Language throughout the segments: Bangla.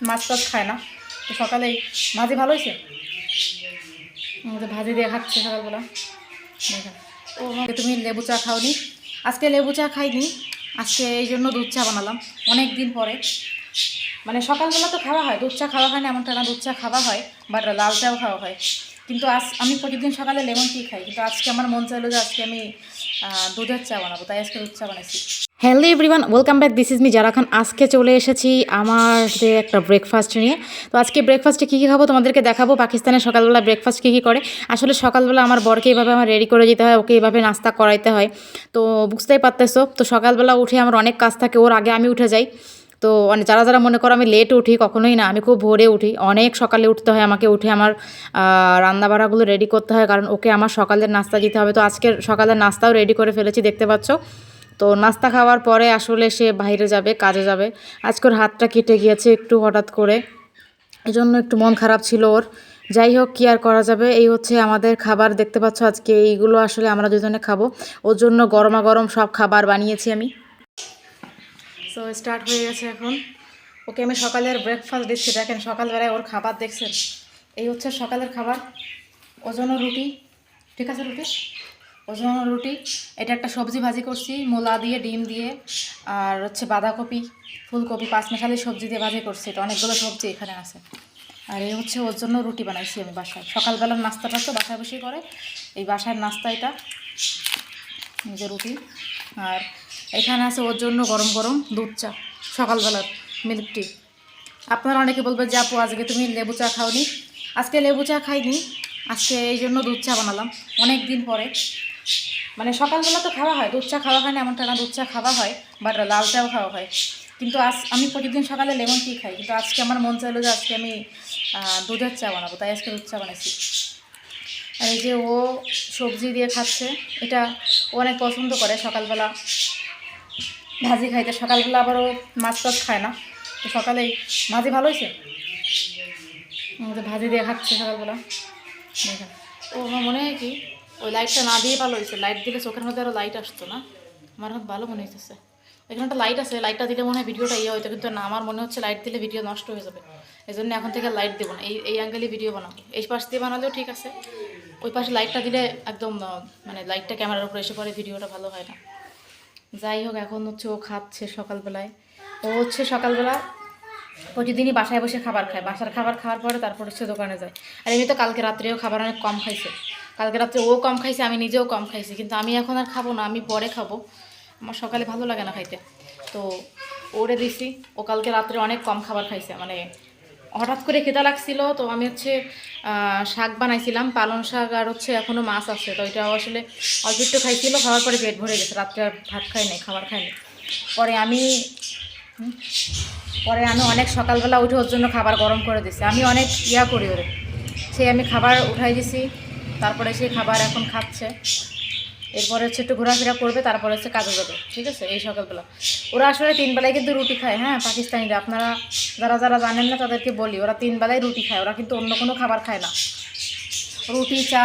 মাছ টাছ খায় না। তো সকালে ভাজি ভালো হয়েছে? আমাদের ভাজি দিয়ে খাচ্ছে সকালবেলা। আমাকে তুমি লেবু চা খাওনি। আজকে লেবু চা খাইনি। আজকে এই জন্য দুধ চা বানালাম। অনেক দিন পরে। মানে সকালবেলা তো খাওয়া হয়। দুধ চা খাওয়া হয় না, এমনটা না দুধ চা খাওয়া হয়, বাট লাল চাও খাওয়া হয়। কিন্তু আজ আমি প্রতিদিন সকালে লেমন টি খাই। কিন্তু আজকে আমার মন চাইলো যে আজকে আমি দুধের চা বানাবো। তাই আজকে দুধ চা বানাইছি। Hello everyone, welcome back. This is me যারা খান। আজকে চলে এসেছি আমার যে একটা ব্রেকফাস্ট নিয়ে। তো আজকে ব্রেকফাস্টে কী কী খাব তোমাদেরকে দেখাবো। পাকিস্তানের সকালবেলা ব্রেকফাস্ট কী কী করে? আসলে সকালবেলা আমার বরকে এইভাবে আমার রেডি করে যেতে হয়, ওকে এইভাবে নাস্তা করাইতে হয়। তো বুঝতেই পারতেছো, তো সকালবেলা উঠে আমার অনেক কাজ থাকে, ওর আগে আমি উঠে যাই। তো অনেক যারা যারা মনে করো আমি লেট উঠি, কখনোই না, আমি খুব ভোরে উঠি। অনেক সকালে উঠতে হয় আমাকে উঠে আমার রান্নাবাড়াগুলো রেডি করতে হয়, কারণ ওকে আমার সকালের নাস্তা দিতে হবে। তো আজকের সকালের নাস্তাও রেডি করে ফেলেছি, দেখতে পাচ্ছ। তো নাস্তা খাওয়ার পরে আসলে সে বাইরে যাবে, কাজে যাবে। আজকের হাতটা কেটে গিয়েছে একটু হঠাৎ করে। এই জন্য একটু মন খারাপ ছিল ওর। যাই হোক, কি আর করা যাবে? এই হচ্ছে আমাদের খাবার। দেখতে পাচ্ছ আজকে এইগুলো আসলে আমরা দুজনে খাব। ওর জন্য গরমা গরম সব খাবার বানিয়েছি আমি। সো স্টার্ট হয়ে গেছে এখন। ওকে আমি সকালের ব্রেকফাস্ট দিচ্ছি। দেখেন, সকালবেলায় ওর খাবার দেখছেন? এই হচ্ছে সকালের খাবার। ওজন রুটি। ঠিক আছে, রুটি? ওজন রুটি। এটা একটা সবজি ভাজি করছি, মূলা দিয়ে, ডিম দিয়ে, আর হচ্ছে বাঁধাকপি, ফুলকপি পাঁচমিশালি সবজি দিয়ে ভাজি করছি। এটা অনেকগুলো সবজি এখানে আছে। আর এই হচ্ছে ওর জন্য রুটি বানাইছি আমি বাসায়। সকালবেলার নাস্তাটা তো বাসায় বসেই করে। এই বাসার নাস্তা এটা নিজের রুটি। আর এখানে আছে ওর জন্য গরম গরম দুধ চা, সকালবেলার মিল্ক টি। আপনারা অনেকে বলবেন যে, আপু, আজকে তুমি লেবু চা খাওনি? আজকে লেবু চা খাইনি, আজকে এই জন্য দুধ চা বানালাম। অনেক দিন পরে মানে সকালবেলা তো খাওয়া হয়, দুধ চা খাওয়া হয় না, এমনটা না দুধ চা খাওয়া হয় বাট লাল চাও খাওয়া হয়। কিন্তু আজ আমি প্রতিদিন সকালে লেমন টি খাই, কিন্তু আজকে আমার মন চাইলো যে আজকে আমি দুধের চা বানাবো, তাই আজকে দুধ চা বানাইছি। আর এই যে ও সবজি দিয়ে খাচ্ছে, এটা ও অনেক পছন্দ করে সকালবেলা। ভাজি খাইতে, সকালবেলা আবার ও মাছ টাছ খায় না। তো সকালে ভাজি ভালো হয়েছে? ভাজি দিয়ে খাচ্ছে সকালবেলা। ও আমার মনে হয় কি ওই লাইটটা না দিয়ে ভালো হয়েছে। লাইট দিলে চোখের মধ্যে আরও লাইট আসতো না? আমার এখন ভালো মনে হইতেছে। এখানে একটা লাইট আছে লাইটটা দিলে মনে হয় ভিডিওটা ইয়ে হইতো কিন্তু না আমার মনে হচ্ছে লাইট দিলে ভিডিও নষ্ট হয়ে যাবে। এই জন্য এখন থেকে লাইট দেবো না। এই এই অ্যাঙ্গেলে ভিডিও বানাবো। এই পাশ দিয়ে বানালেও ঠিক আছে। ওই পাশে লাইটটা দিলে একদম মানে লাইটটা ক্যামেরার উপরে এসে পরে ভিডিওটা ভালো হয় না। যাই হোক এখন হচ্ছে ও খাচ্ছে সকালবেলায়। ও হচ্ছে সকালবেলা প্রতিদিনই বাসায় বসে খাবার খায়। বাসার খাবার খাওয়ার পরে তারপর হচ্ছে দোকানে যায়। আর এমনি তো কালকে রাত্রেও খাবার অনেক কম খাইছে। কালকে রাত্রে ও কম খাইছে, আমি নিজেও কম খাইছি, কিন্তু আমি এখন আর খাব না, আমি পরে খাব। আমার সকালে ভালো লাগে না খাইতে। তো ওরে দিছি, ও কালকে রাত্রে অনেক কম খাবার খাইছে মানে হঠাৎ করে খেতে লাগছিল, তো আমি হচ্ছে শাক বানাইছিলাম, পালং শাক আর হচ্ছে এখনও মাছ আছে, তো ওইটাও আসলে অল্প একটু খাইছিল, খাওয়ার পরে পেট ভরে গেছে, রাত্রে আর ভাত খাই নাই, খাবার খাই পরে আমি পরে আমি অনেক সকালবেলা উঠে ওর জন্য খাবার গরম করে দিছি, আমি অনেক ইয়া করি ওরে। সেই আমি খাবার উঠাই দিছি তারপরে সেই খাবার এখন খাচ্ছে। এরপরে হচ্ছে একটু ঘোরাফেরা করবে, তারপরে হচ্ছে কাজে যাবে, ঠিক আছে? এই সকালবেলা। ওরা আসলে তিন বেলায় কিন্তু রুটি খায় হ্যাঁ? পাকিস্তানিরা। আপনারা যারা যারা জানেন না, তাদেরকে বলি, ওরা তিন বেলায় রুটি খায়, ওরা কিন্তু অন্য কোনো খাবার খায় না। রুটি, চা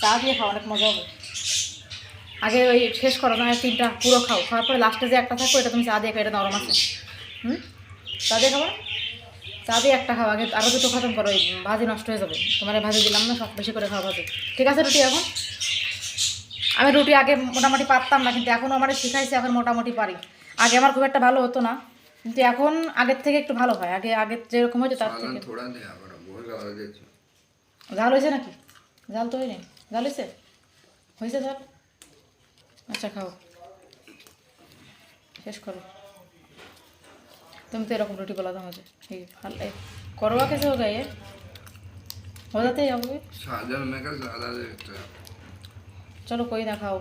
চা দিয়ে খাও অনেক মজা হবে। আগে ওই শেষ করো না তিনটা পুরো খাও। খাওয়ার পরে লাস্টে যে একটা থাকো এটা তুমি চা দিয়ে খাও, এটা নরম আছে। হুম? চা দিয়ে খাবা? চাঁদে একটা খাও আগে আরও দুটো খতম করো ভাজি নষ্ট হয়ে যাবে। তোমার ভাজি দিলাম না সব বেশি করে খাওয়া ভাজি। ঠিক আছে রুটি এখন? আমি রুটি আগে মোটামুটি পারতাম না কিন্তু এখন আমার শিখাইছে এখন মোটামুটি পারি। আগে আমার খুব একটা ভালো হতো না কিন্তু এখন আগের থেকে একটু ভালো হয়। আগে আগের যেরকম হতো তার থেকে। জাল হয়েছে নাকি? জাল তো হয়নি। জাল হয়েছে? হয়েছে জাল? আচ্ছা খাও। শেষ করো। তুমি তো এরকম রুটি বলা তোমাদের ठीक है हल- ए, करवा कैसे होगा ये हो जाते हैं अभी साजन में का ज्यादा देता है চলো কই না খাও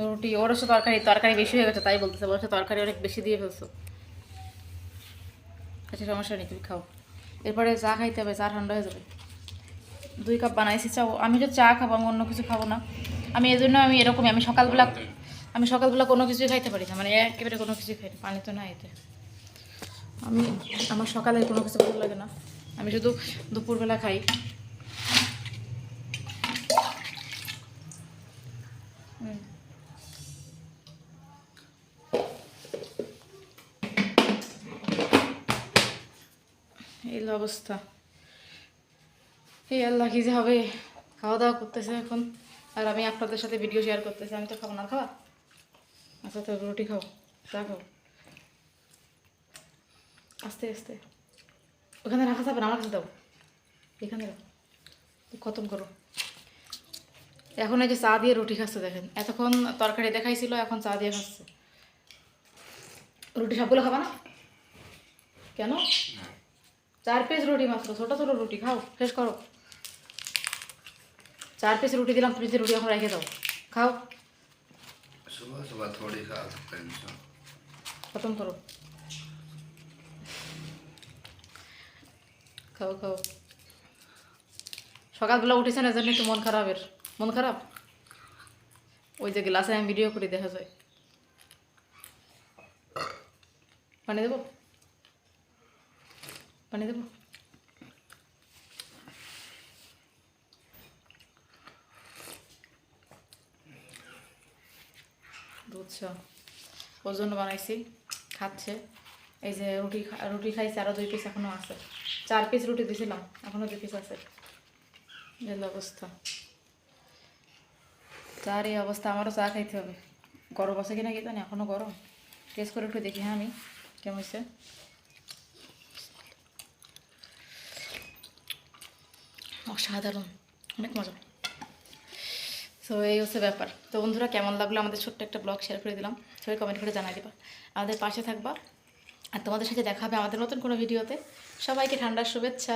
রুটি ওর হচ্ছে তরকারি তরকারি বেশি হয়ে গেছে তাই বলতেছে বলছে তরকারি অনেক বেশি দিয়ে ফেলছো আচ্ছা সমস্যা নেই তুমি খাও এরপরে চা খাইতে হবে চা ঠান্ডা হয়ে যাবে দুই কাপ বানাইছি চা আমি তো চা খাবো আমি অন্য কিছু খাবো না আমি এই জন্য আমি এরকমই আমি সকালবেলা আমি সকালবেলা কোনো কিছুই খাইতে পারি না মানে একেবারে কোনো কিছুই খাই পানি তো না এতে। আমি, আমার সকালে কোনো কিছু ভালো লাগে না। আমি শুধু দুপুরবেলা খাই। এই অবস্থা। এই আল্লাহ কি যে হবে। খাওয়া দাওয়া করতেছে এখন। আর আমি আপনাদের সাথে ভিডিও শেয়ার করতেছি। আমি তো খাব না খাওয়া আচ্ছা তো রুটি খাও। চা খাও। আস্তে আস্তে। ওখানে রাখা যাবে না আমার কাছে দাও। এখানে রাখো। খতম করো। এখন এই যে চা দিয়ে রুটি খাচ্ছে দেখেন। এতক্ষণ তরকারি দেখাইছিল এখন চা দিয়ে খাচ্ছে। রুটি সবগুলো খাবা না? কেন? চার পিস রুটি মাত্র ছোটো ছোটো রুটি। খাও শেষ করো। চার পিস রুটি দিলাম ফ্রিজে রুটি এখন রেখে দাও। খাও। અથવા થોડી ખાસ પેન્શન ખતમ કરો খাও খাও সকালবেলা উঠেছে না জানি, তো মন খারাপের। মন খারাপ? ওই যে গ্লাসে আমি ভিডিও করে, দেখা যায়। পানি দেবো? পানি দেবো? বুঝছ ওর জন্য বানাইছি, খাচ্ছে। এই যে রুটি রুটি খাইছে আরও দুই পিস এখনও আছে। চার পিস রুটি দিয়েছিলাম এখনও দুই পিস আছে। এই অবস্থা। চার এই অবস্থা, আমারও চা খাইতে হবে। গরম আছে কিনা কি জানি এখনও গরম। টেস্ট করে একটু দেখি হ্যাঁ আমি, কেমন হয়েছে অসাধারণ, অনেক মজা। সো এই হচ্ছে ব্যাপার। তো বন্ধুরা, কেমন লাগল আমাদের ছোট্ট একটা ব্লগ শেয়ার করে দিলাম? সবাই কমেন্ট করে জানাই দিবা। আমাদের পাশে থাকবা। আর তোমাদের সাথে দেখা হবে আমাদের নতুন কোনো ভিডিওতে সবাইকে ঠান্ডার শুভেচ্ছা।